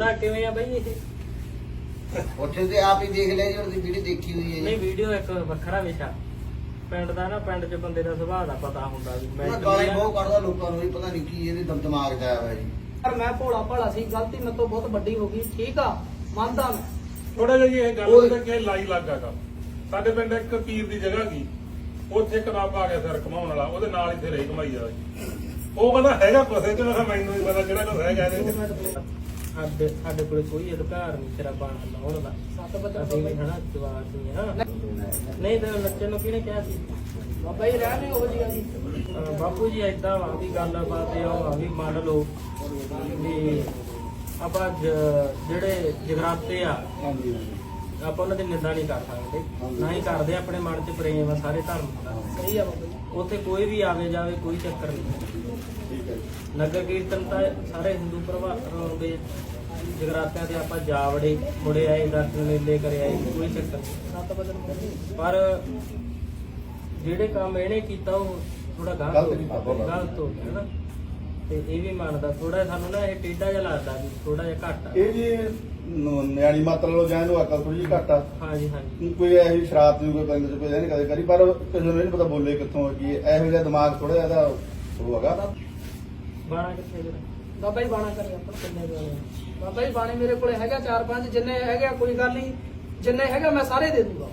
ਤਾਂ ਕਿਵੇਂ ਆ ਬਈ ਇਹ? ਉੱਥੇ ਤੇ ਆਪ ਹੀ ਦੇਖ ਲਿਆ ਜੀ ਉਹਦੀ ਵੀਡੀਓ ਦੇਖੀ ਹੋਈ ਹੈ ਨਹੀਂ ਜੀ ਵੀਡੀਓ ਇੱਕ ਵੱਖਰਾ ਵਿਸ਼ਾ ਪਿੰਡ ਦਾ ਨਾ ਪਿੰਡ 'ਚ ਬੰਦੇ ਦਾ ਸੁਭਾਅ ਦਾ ਪਤਾ ਹੁੰਦਾ ਵੀ ਮੈਂ ਗਾਲੀ ਬਹੁਤ ਕੱਢਦਾ ਲੋਕਾਂ ਨੂੰ ਵੀ ਪਤਾ ਨਹੀਂ ਕੀ ਇਹਦੇ ਦਮ ਦਿਮਾਗ 'ਚ ਆਇਆ ਹੋਇਆ ਜੀ। ਪਰ ਮੈਂ ਭੋਲਾ ਭਾਲਾ ਸੀ ਗਲਤੀ ਮੇਰੇ ਤੋਂ ਬਹੁਤ ਵੱਡੀ ਹੋ ਗਈ ਠੀਕ ਆ ਮੰਨਦਾ ਮੈਂ। ਥੋੜਾ ਜਿਹਾ ਜੀ ਇਹ ਗੱਲ। ਪਤਾ ਕਿ ਲਾਈ ਲੱਗਾ ਕੰਮ। ਸਾਡੇ ਪਿੰਡ ਇੱਕ ਪੀਰ ਦੀ ਜਗ੍ਹਾ ਗਈ ਉੱਥੇ ਇੱਕ ਰੱਬ ਆ ਗਿਆ ਸਿਰ ਘਮਾਉਣ ਵਾਲਾ ਉਹਦੇ ਨਾਲ ਹੀ ਫੇਰੇ ਘਮਾਈ ਜਾ ਉਹ ਕਹਿੰਦਾ ਹੈਗਾ ਮੈਂ ਕਿਹਾ ਮੈਨੂੰ ਨਹੀਂ ਪਤਾ ਕਿਹੜਾ ਕੁਛ ਹੈਗਾ ਇਹਦੇ ਸਾਡੇ ਸਾਡੇ ਕੋਲੇ ਕੋਈ ਅਧਿਕਾਰ ਨਹੀਂ ਤੇਰਾ ਬਾਣ ਲਾਉਣ ਦਾ। ਸੱਤ ਵਜੇ ਅਸੀਂ ਵੀ ਹਨਾ ਜਵਾਰ ਸੀ ਹਾਂ ਨਹੀਂ ਤਾਂ ਨੱਚਣ ਨੂੰ ਕਿਹਨੇ ਕਿਹਾ ਸੀ? ਬਾਬਾ ਜੀ ਰਹਿ ਨਹੀਂ ਉਹ ਜੀ। ਆ ਜੀ ਅਹ ਬਾਪੂ ਜੀ ਏਦਾਂ ਵਾ ਵੀ ਗੱਲ ਬਾਤ ਇਹ ਆ ਵੀ ਮੰਨ ਲਓ ਵੀ ਆਪਾਂ ਜਿਹੜੇ ਜਗਰਾਤੇ ਆ ਹਾਂਜੀ ਆਪਾਂ ਉਹਨਾਂ ਦੀ ਨਿੰਦਾ ਨਹੀਂ ਕਰ ਸਕਦੇ। ਨਾ ਹੀ ਕਰਦੇ ਆਪਣੇ ਮਨ 'ਚ ਪ੍ਰੇਮ ਆ ਸਾਰੇ ਧਰਮ ਦਾ। ਸਹੀ ਆ ਬਾਬਾ ਜੀ। ਉੱਥੇ ਕੋਈ ਵੀ ਆਵੇ ਜਾਵੇ ਕੋਈ ਚੱਕਰ ਨਹੀਂ। ਨਗਰ ਕੀਰਤਨ ਤਾਂ ਸਾਰੇ ਹਿੰਦੂ ਪ੍ਰਭਾਵ ਜਗਰਾਤਿਆਂ ਤੇ ਆਪਾਂ ਜਾਵੜੇ ਮੁੜੇ ਆਏ ਦਰਸ਼ਨ ਮੇਲੇ ਕਰੇ ਆਏ ਕੋਈ ਚੱਕਰ ਨਹੀਂ। ਪਰ ਜਿਹੜੇ ਕੰਮ ਇਹਨੇ ਕੀਤਾ ਉਹ ਥੋੜਾ ਗਲਤ ਗਲਤ ਹੋ ਕੀਤਾ, ਗਿਆ ਨਾ। ਤੇ ਇਹ ਵੀ ਮੰਨਦਾ। ਥੋੜਾ ਸਾਨੂੰ ਨਾ ਇਹ ਟੇਢਾ ਜਿਹਾ ਲੱਗਦਾ ਵੀ ਥੋੜਾ ਜਿਹਾ ਘੱਟ ਇਹ ਜੀ ਨ- ਨਿਆਣੀ ਮਾਤਰਾ ਲੋ ਜਾਂ ਇਹਨੂੰ ਅਕਲ ਥੋੜੀ ਜਿਹੀ ਘੱਟ ਆ। ਹਾਂਜੀ ਹਾਂਜੀ। ਕੋਈ ਇਹੋ ਸ਼ਰਾਬ ਦੀ ਕੋਈ ਬੰਦੇ ਚ ਕੋਈ ਨਹੀਂ ਕਦੇ ਕਰੀ ਪਰ ਕਿਸੇ ਨੂੰ ਨਹੀਂ ਪਤਾ ਬੋਲੇ ਕਿੱਥੋਂ ਕੀ। ਇਹੋ। ਜਿਹਾ ਦਿਮਾਗ ਥੋੜਾ ਜਿਹਾ ਉਹ ਹੈਗਾ ਬਾਣਾ ਕਿੱਥੇ ਜਿਹੜਾ ਬਾਬਾ ਜੀ ਬਾਣਾ ਕਰੇ ਆਪਾਂ ਕਿੰਨੇ ਦੇ ਵਾਲੇ। ਬਾਬਾ ਜੀ ਬਾਣੇ ਮੇਰੇ ਕੋਲੇ ਹੈਗਾ ਚਾਰ ਪੰਜ ਜਿੰਨੇ ਹੈਗੇ ਆ, ਕੋਈ ਗੱਲ ਨਹੀਂ। ਜਿੰਨੇ ਹੈਗਾ ਮੈਂ ਸਾਰੇ ਦੇ ਦੂੰਗਾ।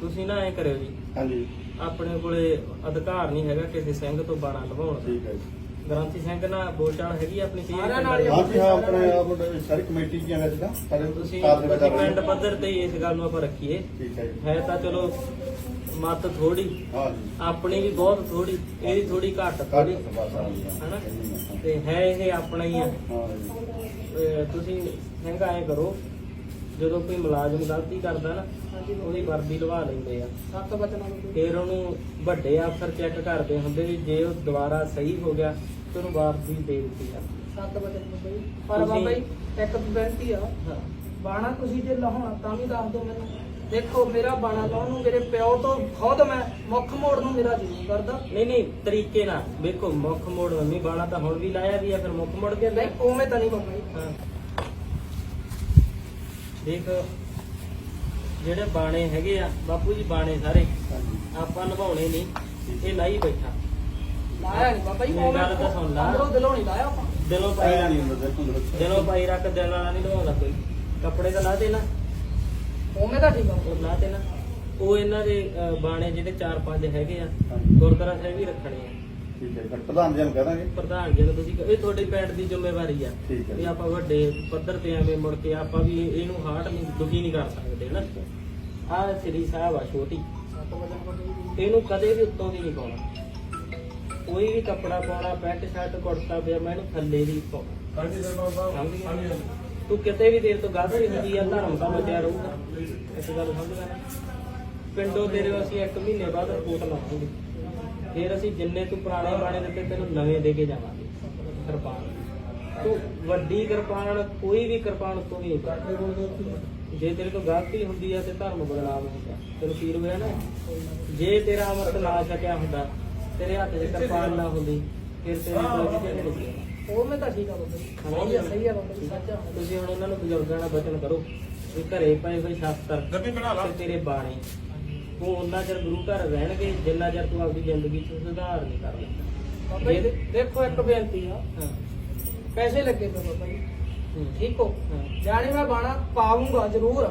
ਤੁਸੀਂ ਨਾ ਐ ਕਰਿਓ ਜੀ। ਹਾਂਜੀ। ਆਪਣੇ ਕੋਲੇ ਅਧਿਕਾਰ ਨਹੀਂ ਹੈਗਾ ਕਿਸੇ ਸਿੰਘ ਤੋਂ ਬਾਣਾ ਲਵਾਉਣ ਦਾ। ਠੀਕ ਹੈ ਜੀ। ਗ੍ਰੰਥੀ ਸਿੰਘ ਨਾਲ ਬੋਲਚਾਲ ਹੈਗੀ ਆਪਣੀ ਕਲੀਅਰ ਸਾਰਿਆਂ ਨਾਲ ਹੀ ਹਾਂ ਜੀ ਹਾਂ ਆਪਣੇ ਆਪ ਸਾਰੀ ਕਮੇਟੀ ਕੀ ਹੈ ਜੀ ਸਾਰੇ ਤੁਸੀਂ ਸਾਥ ਦੇ ਤੁਸੀਂ ਪਿੰਡ ਪੱਧਰ ਤੇ ਹੀ ਇਸ ਗੱਲ ਨੂੰ ਆਪਾਂ ਰੱਖੀਏ। ਠੀਕ ਹੈ ਜੀ। ਹੈ ਤਾਂ ਚਲੋ ਮਤ ਥੋੜੀ ਆਪਣੀ ਵੀ ਬਹੁਤ ਥੋੜੀ ਇਹਦੀ ਥੋੜੀ ਘੱਟ ਘੱਟ ਥੋੜੀ ਬਸ ਹਨਾ? ਤੇ ਹੈ ਇਹ ਆਪਣਾ ਹੀ ਆ। ਤੁਸੀਂ ਸਿੰਘ ਐ ਕਰੋ ਜਦੋਂ ਕੋਈ ਮੁਲਾਜ਼ਮ ਗਲਤੀ ਕਰਦਾ ਨਾ ਉਹਦੀ ਵਰਦੀ ਲਵਾ ਲੈਂਦੇ ਆ। ਸੱਤ ਵਜੇ ਨੂੰ। ਫਿਰ ਉਹਨੂੰ ਵੱਡੇ ਅਫਸਰ ਚੈੱਕ ਕਰਦੇ ਹੁੰਦੇ ਵੀ ਜੇ ਉਹ ਦੁਬਾਰਾ ਸਹੀ ਹੋ ਗਿਆ ਤੇ ਉਹਨੂੰ ਵਰਦੀ ਦੇ ਦਿੱਤੀ ਆ ਸੱਤ ਵਜੇ ਨੂੰ ਪਰ ਬਾਬਾ ਜੀ ਇੱਕ ਬੇਨਤੀ ਆ। ਹਾਂ। ਬਾਣਾ ਤੁਸੀਂ ਜੇ ਲਾਉਣਾ ਤਾਂ ਵੀ ਦੱਸ ਦਿਓ ਮੈਨੂੰ। ਦੇਖੋ ਮੇਰਾ ਬਾਣਾ ਲਾਉਣ ਨੂੰ ਮੇਰੇ ਪਿਓ ਤੋਂ ਖੁਦ ਮੈਂ ਮੁੱਖ ਮੋੜ ਨੂੰ ਮੇਰਾ ਜੀ ਨਹੀਂ ਕਰਦਾ। ਨਹੀਂ ਨਹੀਂ ਤਰੀਕੇ ਨਾਲ। ਵੇਖੋ ਮੁੱਖ ਮੋੜ ਮੰਮੀ ਬਾਣਾ ਤਾਂ ਹੁਣ ਵੀ ਲਾਇਆ ਵੀ ਆ ਫਿਰ ਮੁੱਖ ਮੋੜ ਕੇ ਨਹੀਂ ਉਵੇਂ ਤਾਂ ਨਹੀਂ ਬਾਬਾ ਜੀ। ਹਾਂ। ਦੇਖ ਜਿਹੜੇ ਬਾਣੇ ਹੈਗੇ ਆ ਬਾਪੂ ਜੀ ਬਾਣੇ ਸਾਰੇ ਆਪਾਂ ਨਿਭਾਉਣੇ ਨਹੀਂ ਇਹ ਲਾਈ ਬੈਠਾ। ਲਾਇਆ ਨਹੀਂ ਬਾਬਾ ਜੀ ਮੇਰੀ ਗੱਲ ਤਾਂ ਸੁਣ ਲਾ। ਅੰਦਰੋਂ ਦਿਲੋਂ ਨਹੀਂ ਲਾਇਆ ਆਪਾਂ। ਦਿਲੋਂ ਪਾਈ ਨਹੀਂ ਹੁੰਦਾ ਦਿਲੋਂ ਪਾਈ ਰੱਖ ਦਿਲ ਵਾਲਾ ਨਹੀਂ ਨਿਭਾਉਂਦਾ ਕੋਈ। ਕੱਪੜੇ ਤਾਂ ਲਾ ਦੇ ਨਾ। ਉਵੇਂ ਤਾਂ ਠੀਕ ਆ ਉਹ ਲਾ ਦੇ ਨਾ ਉਹ ਇਹਨਾਂ ਦੇ ਅਹ, ਬਾਣੇ ਜਿਹੜੇ 4-5 ਹੈਗੇ ਆ ਹਾਂਜੀ। ਗੁਰਦੁਆਰਾ ਸਾਹਿਬ ਹੀ ਰੱਖਣੇ ਆ। ਠੀਕ ਹੈ ਫਿਰ ਪ੍ਰਧਾਨ ਜੀ ਨੂੰ ਕਹਿ ਦਾਂਗੇ। ਪ੍ਰਧਾਨ ਜੀ ਨੂੰ ਤੁਸੀਂ ਕਹੋ, ਇਹ ਤੁਹਾਡੇ ਪਿੰਡ ਦੀ ਜ਼ਿੰਮੇਵਾਰੀ ਆ। ਠੀਕ ਹੈ। ਵੀ ਆਪਾਂ ਵੱਡੇ ਪੱਧਰ ਤੇ ਐਵੇਂ ਮੁੜ ਕੇ ਆਪਾਂ ਵੀ ਇਹਨੂੰ ਹਾਰਟ ਨਹੀਂ ਦੁਖੀ ਨਹੀਂ ਕਰ ਸਕਦੇ ਨਾ ਆਹ ਸ੍ਰੀ ਸਾਹਿਬ ਆ ਛੋਟੀ। ਇਹਨੂੰ ਕਦੇ ਵੀ ਉੱਤੋਂ ਦੀ ਨਹੀਂ ਪਾਉਣਾ। ਕੋਈ ਵੀ ਕੱਪੜਾ ਪਾਉਣਾ ਪੈਂਟ ਸ਼ਰਟ ਕੁੜਤਾ ਪਜਾਮਾ ਇਹਨੂੰ ਥੱਲੇ ਦੀ ਪਾਉਣਾ। ਹਾਂਜੀ ਸਰ ਬਾਬਾ। ਸਮਝ ਗਿਆ? ਤੂੰ ਕਿਤੇ ਵੀ ਦੇਰ ਤੋਂ ਗਲਤੀ ਹੁੰਦੀ ਆ, ਧਰਮ ਦਾ ਬਚਿਆ ਰਹੂਗਾ। ਇਸ ਗੱਲ ਸਮਝਦਾ ਨਾ ਪਿੰਡੋਂ ਤੇਰੇ ਅਸੀਂ ਇੱਕ ਮਹੀਨੇ ਬਾਅਦ ਰਿਪੋਰਟ ਲਾਵਾਂਗੇ ਫਿਰ ਅਸੀਂ ਜਿੰਨੇ ਤੂੰ ਪੁਰਾਣੇ ਬਾਣੇ ਦਿੱਤੇ, ਤੈਨੂੰ ਨਵੇਂ ਦੇ ਕੇ ਜਾਵਾਂਗੇ। ਕਿਰਪਾਨ। ਤੂੰ ਵੱਡੀ ਕਿਰਪਾਨ ਕੋਈ ਵੀ ਕਿਰਪਾਨ ਤੋਂ ਨਹੀਂ ਪਾਉਂਦਾ ਜੇ ਤੇਰੇ ਤੋਂ ਗਲਤੀ ਹੁੰਦੀ ਆ, ਤੇ ਧਰਮ ਬਦਲਾਵ ਹੁੰਦਾ। ਤੈਨੂੰ ਫੀਲ ਹੋਇਆ ਨਾ? ਜੇ ਤੇਰਾ ਅਮਰਤ ਨਾ ਛਕਿਆ ਹੁੰਦਾ, ਤੇਰੇ ਹੱਥ 'ਚ ਕਿਰਪਾਨ ਨਾ ਹੁੰਦੀ, ਫਿਰ ਤੇਰੀ ਕੋਲ ਕਿਤੇ ਨਹੀਂ ਸੀ ਉਵੇਂ ਤਾਂ ਠੀਕ ਆ ਬਾਬਾ ਜੀ। ਸਹੀ ਆ ਸਹੀ ਆ ਬਾਬਾ ਜੀ ਸੱਚ ਆ ਤੁਸੀਂ ਹੁਣ ਉਹਨਾਂ ਨੂੰ ਬਜ਼ੁਰਗਾਂ ਦਾ ਬਚਨ ਕਰੋ। ਵੀ ਘਰੇ ਪਏ ਹੋਏ ਸ਼ਾਸਤਰ ਡੱਬੀ ਬਣਾ ਲਾ। ਤੇ ਤੇਰੇ ਬਾਣੇ। ਉਹ ਉਹਨਾਂ ਚਿਰ ਗੁਰੂ ਘਰ ਰਹਿਣਗੇ ਜਿੰਨਾ ਚਿਰ ਤੂੰ ਆਪਦੀ ਜ਼ਿੰਦਗੀ 'ਚ ਸੁਧਾਰ ਨਹੀਂ ਕਰ ਲੈਂਦਾ। ਬਾਬਾ ਜੀ ਦੇਖੋ ਇੱਕ ਬੇਨਤੀ ਆ। ਹਾਂ। ਪੈਸੇ ਲੱਗੇ ਪਏ ਬਾਬਾ ਜੀ। ਠੀਕ ਹੋ। ਜਾਣੀ ਮੈਂ ਬਾਣਾ ਪਾਉਂਗਾ ਜ਼ਰੂਰ।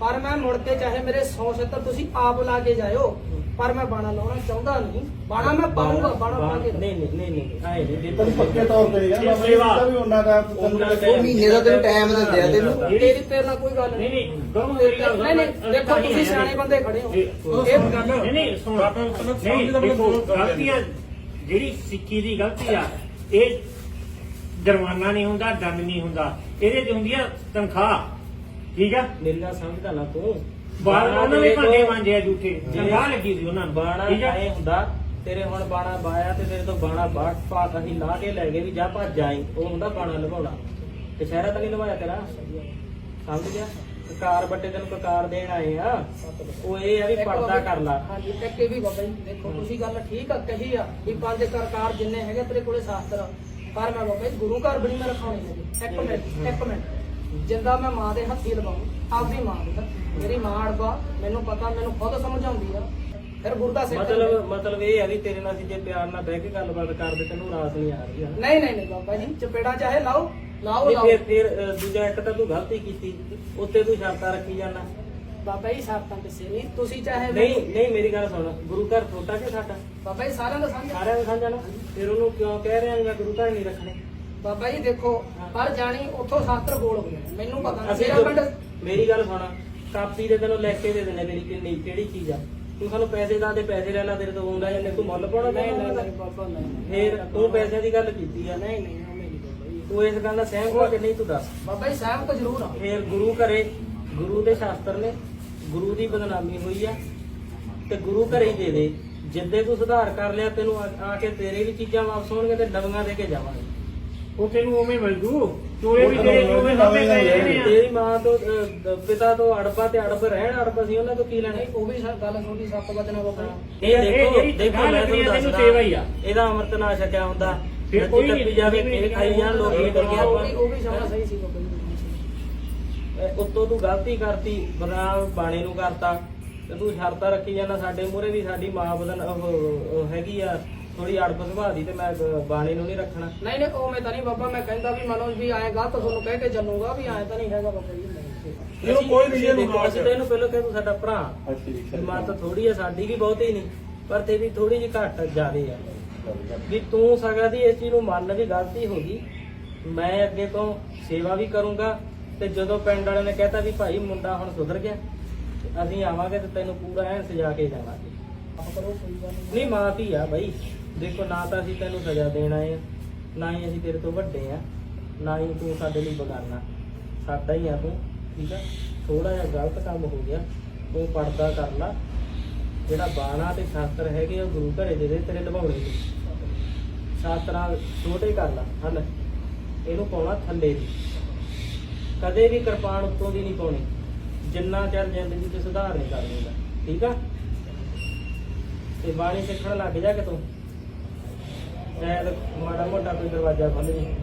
ਪਰ ਮੈਂ ਮੁੜ ਕੇ ਚਾਹੇ ਮੇਰੇ 100 70 ਤੁਸੀਂ ਆਪ ਲਾ ਕੇ ਜਾਇਓ। ਪਰ ਮੈਂ ਬਾਣਾ ਲਾਉਣਾ ਚਾਹੁੰਦਾ ਨਹੀਂ। ਬਾਣਾ ਮੈਂ ਪਾਉਂਗਾ ਬਾਣਾ ਪਾ ਕੇ ਨਹੀਂ ਨਹੀਂ ਨਹੀਂ ਨਹੀਂ ਆਏ ਨਹੀਂ ਤੈਨੂੰ ਪੱਕੇ ਤੌਰ ਤੇ ਕਹਿੰਦਾ ਬਾਬਾ ਵੀ ਉਹਨਾਂ ਦਾ ਤੈਨੂੰ ਦਾ ਉਹ ਮਹੀਨੇ ਦਾ ਤੈਨੂੰ ਟਾਈਮ ਦਿੰਦੇ ਆ ਤੈਨੂੰ। ਤੇਰੀ ਤੇਰੇ ਨਾਲ ਕੋਈ ਗੱਲ ਨਹੀਂ। ਨਹੀਂ ਦੋਨੋਂ ਗੱਲ ਨਹੀਂ ਨਹੀਂ ਦੇਖੋ ਤੁਸੀਂ ਸਿਆਣੇ ਬੰਦੇ ਖੜੇ ਹੋ। ਇਹ ਗੱਲ ਨਹੀਂ। ਨਹੀਂ ਸੁਣ। ਦੇਖੋ ਮੈਨੂੰ ਗੱਲ ਗਲਤੀ ਆ ਜਿਹੜੀ ਸਿੱਖੀ ਦੀ ਗਲਤੀ ਆ ਇਹ ਜੁਰਮਾਨਾ ਨਹੀਂ ਹੁੰਦਾ ਦੰਡ ਨਹੀਂ ਹੁੰਦਾ। ਇਹਦੇ ਚ ਹੁੰਦੀ ਆ ਤਨਖਾਹ। ਠੀਕ ਆ? ਮੇਰੀ ਸਮਝਦਾ ਨਾ ਤੂੰ। ਬਾਹਰ ਬਾਣਾ ਉਹਨਾਂ ਨੇ ਭਾਂਡੇ ਮਾਂਜੇ ਆ ਝੂਠੇ ਤਨਖਾਹ ਲੱਗੀ ਸੀ ਉਹਨਾਂ ਨੂੰ। ਬਾਣਾ ਠੀਕ ਆ? ਐ ਹੁੰਦਾ ਤੇਰੇ ਹੁਣ ਬਾਣਾ ਬਾਇਆ ਤੇ ਤੇਰੇ ਤੋਂ ਬਾਣਾ ਬਾਟ ਪਾ ਅਸੀਂ ਲਾ ਕੇ ਲੈ ਗਏ ਵੀ ਜਾ ਭੱਜ ਜਾਈ ਉਹ ਹੁੰਦਾ ਬਾਣਾ ਲਵਾਉਣਾ ਤੇ ਸ਼ਹਿਰਾ ਤਾਂ ਨਹੀਂ ਲਵਾਇਆ ਤੇਰਾ? ਸਮਝ ਗਿਆ? ਕਕਾਰ ਬੱਟੇ ਤੈਨੂੰ ਕਕਾਰ ਦੇਣ ਆਏ ਆ? ਉਹ ਇਹ ਆ ਵੀ ਪਰਦਾ ਕਰ ਲਾ। ਹਾਂਜੀ ਟੱਕੇ ਵੀ ਬਾਬਾ ਜੀ ਦੇਖੋ ਤੁਸੀਂ ਗੱਲ ਠੀਕ ਆ ਕਹੀ ਆ ਵੀ ਪੰਜ ਸਰਕਾਰ ਜਿੰਨੇ ਹੈਗੇ ਤੇਰੇ ਕੋਲੇ ਸ਼ਾਸਤਰ। ਪਰ ਮੈਂ ਬਾਬਾ ਜੀ ਗੁਰੂ ਘਰ ਨਹੀਂ ਮੈਂ ਰਖਾਉਣੀ ਇੱਕ ਮਿੰਟ ਇੱਕ ਮਿੰਟ। ਜਿੰਦਾ ਮੈਂ ਮਾਂ ਦੇ ਹੱਥੀ ਲਵਾਉਂ ਆਪਦੀ ਮਾਂ ਦੇ ਹੱਥ। ਮੇਰੀ ਮਾਂ ਅੜਬਾ ਮੈਨੂੰ ਪਤਾ ਮੈਨੂੰ ਖੁਦ ਸਮਝਾਉਂਦੀ ਆ। ਫਿਰ ਗੁਰਦਾ ਸਿੱਖ ਮਤਲਬ ਮਤਲਬ ਇਹ ਆ ਵੀ ਤੇਰੇ ਨਾਲ ਅਸੀਂ ਜੇ ਪਿਆਰ ਨਾਲ ਬਹਿ ਕੇ ਗੱਲਬਾਤ ਕਰਦੇ ਤੈਨੂੰ ਰਾਸ ਨਹੀਂ ਆ ਰਹੀ ਆ। ਨਹੀਂ ਨਹੀਂ ਨਹੀਂ ਬਾਬਾ ਜੀ ਚਪੇੜਾ ਚਾਹੇ ਲਾਓ ਲਾਓ ਨਹੀਂ ਲਾਓ। ਫਿਰ ਫਿਰ ਅ, ਦੂਜਾ ਇੱਕ ਤਾਂ ਤੂੰ ਗਲਤੀ ਕੀਤੀ ਉੱਤੇ ਤੂੰ ਸ਼ਰਤਾਂ ਰੱਖੀ ਜਾਣਾ ਬਾਬਾ ਜੀ ਸ਼ਰਤਾਂ ਕਿਸੇ ਨਹੀਂ। ਤੁਸੀਂ ਚਾਹੇ ਨਹੀਂ ਨਹੀਂ ਮੇਰੀ ਗੱਲ ਸੁਣ। ਗੁਰੂ ਘਰ ਛੋਟਾ ਕਿ ਸਾਡਾ? ਬਾਬਾ ਜੀ ਸਾਰਿਆਂ ਦਾ ਸਾਂਝਾ। ਸਾਰਿਆਂ ਸਮਝਾ ਨਾ? ਫਿਰ ਉਹਨੂੰ ਕਿਉਂ ਕਹਿ ਰਿਹਾ ਮੈਂ ਗੁਰੂ ਘਰ ਨਹੀਂ ਰੱਖਣੇ? ਬਾਬਾ ਜੀ ਦੇਖੋ ਪਰ ਜਾਣੀ ਉੱਥੋਂ ਸ਼ਾਸਤਰ ਬੋਲ ਹੋਏ। ਮੈਨੂੰ ਪਤਾ ਨਹੀਂ ਮੇਰਾ ਪਿੰਡ ਮੇਰੀ ਗੱਲ ਸੁਣ। ਕਾਪੀ ਦੇ ਤੈਨੂੰ ਲੈ ਕੇ ਦੇ ਦੇਣੇ ਮੇਰੀ ਕਿੰਨੀ ਕਿਹੜੀ ਚੀਜ਼ ਆ? ਤੂੰ ਸਾਨੂੰ ਪੈਸੇ ਦਾ ਦੇ ਪੈਸੇ ਲੈ ਲੈ ਤੇਰੇ ਤੋਂ ਆਉਂਦਾ ਜਾਂਦੇ ਤੂੰ ਮੁੱਲ ਪਾਉਣਾ ਨਹੀਂ ਨਹੀਂ ਬਾਬਾ ਨਹੀਂ ਫਿਰ ਤੂੰ ਪੈਸਿਆਂ ਦੀ ਗੱਲ ਕੀਤੀ ਆ। ਨਹੀਂ ਨਹੀਂ ਜੀ ਤੂੰ ਇਸ ਗੱਲ ਦਾ ਸਹਿਮਤ ਹੋ ਕਿ ਨਹੀਂ ਤੂੰ ਦੱਸ? ਬਾਬਾ ਜੀ ਸਾਹਿਬ ਤਾਂ ਜ਼ਰੂਰ ਆ। ਫਿਰ ਗੁਰੂ ਘਰੇ ਗੁਰੂ ਦੇ ਸ਼ਾਸਤਰ ਨੇ ਗੁਰੂ ਦੀ ਬਦਨਾਮੀ ਹੋਈ ਆ ਤੇ ਗੁਰੂ ਘਰੇ ਹੀ ਦੇ ਦੇ। ਜਿੱਦੇ ਤੂੰ ਸੁਧਾਰ ਕਰ ਲਿਆ ਤੈਨੂੰ ਆ ਆ ਕੇ ਤੇਰੇ ਵੀ ਚੀਜ਼ਾਂ ਵਾਪਸ ਹੋਣਗੇ ਤੇ ਨਵੀਆਂ ਦੇ ਕੇ ਜਾਵਾਂਗੇ। ਉਹ ਤੈਨੂੰ ਉਵੇਂ ਮਿਲ ਜੂ। ਚੋਲੇ ਵੀ ਤੇਰੇ ਚੋਲੇ ਲੱਭੇ ਰਹਿਣੇ ਆ। ਤੇਰੀ ਮਾਂ ਤੋਂ ਦ- ਪਿਤਾ ਤੋਂ ਅੜਪਾ ਤੇ ਅੜਪ ਰਹਿਣ ਅੜਪ ਸੀ ਉਹਨਾਂ ਤੋਂ ਕੀ ਲੈਣਾ? ਨਹੀਂ ਉਹ ਵੀ ਸਾ- ਗੱਲ ਤੁਹਾਡੀ ਸੱਤ ਵਜਣਾ ਬਾਬਾ। ਇਹ ਇਹ ਦੇਖੋ ਦੇਖੋ ਮੈਂ ਤੁਹਾਨੂੰ ਆ, ਤੈਨੂੰ ਦੱਸਦਾ ਸੇਵਾ ਹੀ ਆ। ਇਹਦਾ ਅੰਮ੍ਰਿਤ ਨਾ ਛਕਿਆ ਹੁੰਦਾ। ਫਿਰ ਕੋਈ ਨਹੀਂ ਜਾਵੇ ਇਹ ਖਾਈ ਜਾਣ ਲੋਕ ਕਰਕੇ ਉਹ ਵੀ ਉਹ ਵੀ ਸਮਾਂ ਸਹੀ ਸੀ ਬਾਬਾ ਜੀ ਉੱਤੋਂ ਤੂੰ ਗਲਤੀ ਕਰਤੀ ਬਦਨਾਮ ਬਾਣੇ ਨੂੰ ਕਰਤਾ ਤੇ ਤੂੰ ਸ਼ਰਤਾਂ ਰੱਖੀ ਜਾਂਦਾ ਸਾਡੇ ਮੂਹਰੇ ਵੀ ਸਾਡੀ ਮਾਂ ਬਦਨ ਉਹ ਹੈਗੀ ਆ ਥੋੜੀ ਅੜਪ ਸੁਭਾਅ ਦੀ ਤੇ ਮੈਂ ਬਾਣੇ ਨੂੰ ਨਹੀਂ ਰੱਖਣਾ। ਨਹੀਂ ਨਹੀਂ ਉਹ ਮੈਂ ਤਾਂ ਨਹੀਂ ਬਾਬਾ ਮੈਂ ਕਹਿੰਦਾ ਵੀ ਮਨੋਜ ਵੀ ਆਏ ਗਾ ਤਾਂ ਤੁਹਾਨੂੰ ਕਹਿ ਕੇ ਚੱਲੂਗਾ ਵੀ ਆਏ ਤਾਂ ਨਹੀਂ ਹੈਗਾ ਬਾਬਾ ਜੀ। ਇਹਨੂੰ ਕੋਈ ਨਹੀਂ ਇਹਨੂੰ ਅਸੀਂ ਤਾਂ ਇਹਨੂੰ ਪਹਿਲਾਂ ਕਿਹਾ ਤੂੰ ਸਾਡਾ ਭਰਾ। ਅੱਛਾ ਮਾਂ ਤਾਂ ਥੋੜੀ ਆ ਸਾਡੀ ਵੀ ਬਹੁਤੀ ਨਹੀਂ ਪਰ ਤੇਰੀ ਥੋੜੀ ਜਿਹੀ ਘੱਟ ਜ਼ਿਆਦੇ ਆ। ਵੀ ਤੂੰ ਸਗਾ ਦੀ ਇਸ ਚੀਜ਼ ਨੂੰ ਮੰਨ ਵੀ ਗਲਤੀ ਹੋ ਗਈ ਮੈਂ ਅੱਗੇ ਤੋਂ ਸੇਵਾ ਵੀ ਕਰੂੰਗਾ ਤੇ ਜਦੋਂ ਪਿੰਡ ਵਾਲਿਆਂ ਨੇ ਕਹਿਤਾ ਵੀ ਭਾਈ ਮੁੰਡਾ ਹੁਣ ਸੁਧਰ ਗਿਆ, ਤੇ ਅਸੀਂ ਆਵਾਂਗੇ ਤੇ ਤੈਨੂੰ ਪੂਰਾ ਐਨ ਸਜਾ ਕੇ ਜਾਵਾਂਗੇ। ਆਪ ਕਰੋ ਕੋਈ ਗੱਲ ਨਹੀਂ ਨਹੀਂ ਮਾਂ ਆ ਬਾਈ। ਦੇਖੋ, ਨਾ ਤਾਂ ਅਸੀਂ ਤੈਨੂੰ ਸਜ਼ਾ ਦੇਣ ਆਏ ਨਾ ਹੀ ਅਸੀਂ ਤੇਰੇ ਤੋਂ ਵੱਡੇ ਆ, ਨਾ ਹੀ ਤੂੰ ਸਾਡੇ ਲਈ ਬਗਾਨਾ। ਸਾਡਾ ਹੀ ਆ ਤੂੰ, ਠੀਕ ਆ? ਥੋੜਾ ਜਿਹਾ ਗਲਤ ਕੰਮ ਹੋ ਗਿਆ। ਤੂੰ ਪਰਦਾ ਕਰ ਲਾ। ਜਿਹੜਾ ਬਾਣਾ ਤੇ ਸ਼ਾਸਤਰ ਹੈਗੇ ਉਹ ਗੁਰੂ ਘਰੇ ਦੇ ਦੇ, ਤੇਰੇ ਨਿਭਾਉਣੇ ਨੇ। ਸ਼ਾਸਤਰਾਂ ਛੋਟੇ ਕਰ ਲਾ, ਹਲ। ਇਹਨੂੰ ਪਾਉਣਾ ਥੱਲੇ ਦੀ। ਕਦੇ ਵੀ ਕਿਰਪਾਨ ਉੱਤੋਂ ਦੀ ਨਹੀਂ ਪਾਉਣੀ। ਜਿੰਨਾ ਚਿਰ ਜ਼ਿੰਦਗੀ 'ਚ ਸੁਧਾਰ ਨਹੀਂ ਕਰ ਲੈਂਦਾ ਠੀਕ ਆ? ਤੇ ਬਾਣੀ ਸਿੱਖਣ ਲੱਗ ਜਾ ਕਿ ਤੂੰ? ਸ਼ਾਇਦ ਮਾੜਾ ਮੋਟਾ ਕੋਈ ਦਰਵਾਜ਼ਾ ਖੁੱਲ ਜੇ।